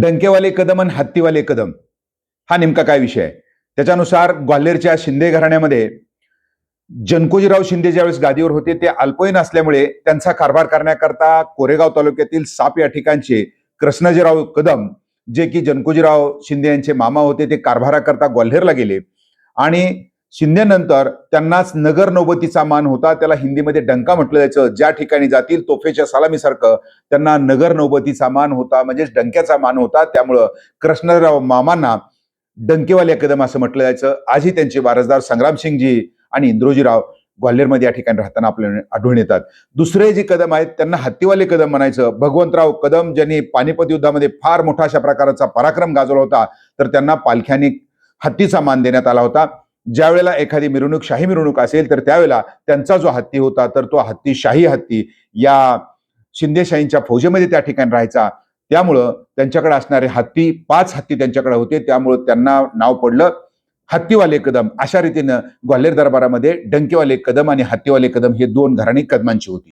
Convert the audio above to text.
डंकेवाले कदम आणि हत्तीवाले कदम. हा नेमका काय विषय आहे? त्याच्यानुसार ग्वाल्हेरच्या शिंदे घराण्यामध्ये जनकोजीराव शिंदे ज्यावेळेस गादीवर होते ते अल्पवयीन असल्यामुळे त्यांचा कारभार करण्याकरता कोरेगाव तालुक्यातील साप या ठिकाणचे कृष्णाजीराव कदम जे की जनकोजीराव शिंदे यांचे मामा होते ते कारभाराकरता ग्वाल्हेरला गेले. आणि शिंदेनंतर त्यांनाच नगर नौबतीचा मान होता. त्याला हिंदीमध्ये डंका म्हटलं जायचं. ज्या ठिकाणी जातील तोफेच्या सलामीसारखं त्यांना नगर नौबतीचा मान होता. म्हणजेच डंक्याचा मान होता. त्यामुळं कृष्णराव मामांना डंकेवाले कदम असं म्हटलं जायचं. आजही त्यांचे वारसदार संग्रामसिंगजी आणि इंद्रोजीराव ग्वाल्हेरमध्ये या ठिकाणी राहताना आपल्याला आढळून येतात. दुसरे जे कदम आहेत त्यांना हत्तीवाले कदम म्हणायचं. भगवंतराव कदम ज्यांनी पानिपत युद्धामध्ये फार मोठा अशा प्रकारचा पराक्रम गाजवला होता तर त्यांना पालख्याने हत्तीचा मान देण्यात आला होता. ज्यावेळेला एखादी मिरवणूक शाही मिरवणूक असेल तर त्यावेळेला त्यांचा जो हत्ती होता तर तो हत्ती शाही हत्ती या शिंदेशाहींच्या फौजेमध्ये त्या ठिकाणी राहायचा. त्यामुळं त्यांच्याकडे असणारे हत्ती पाच हत्ती त्यांच्याकडे होते. त्यामुळं त्यांना नाव पडलं हत्तीवाले कदम. अशा रीतीनं ग्वाल्हेर दरबारामध्ये डंकेवाले कदम आणि हत्तीवाले कदम हे दोन घराणी कदमांची होती.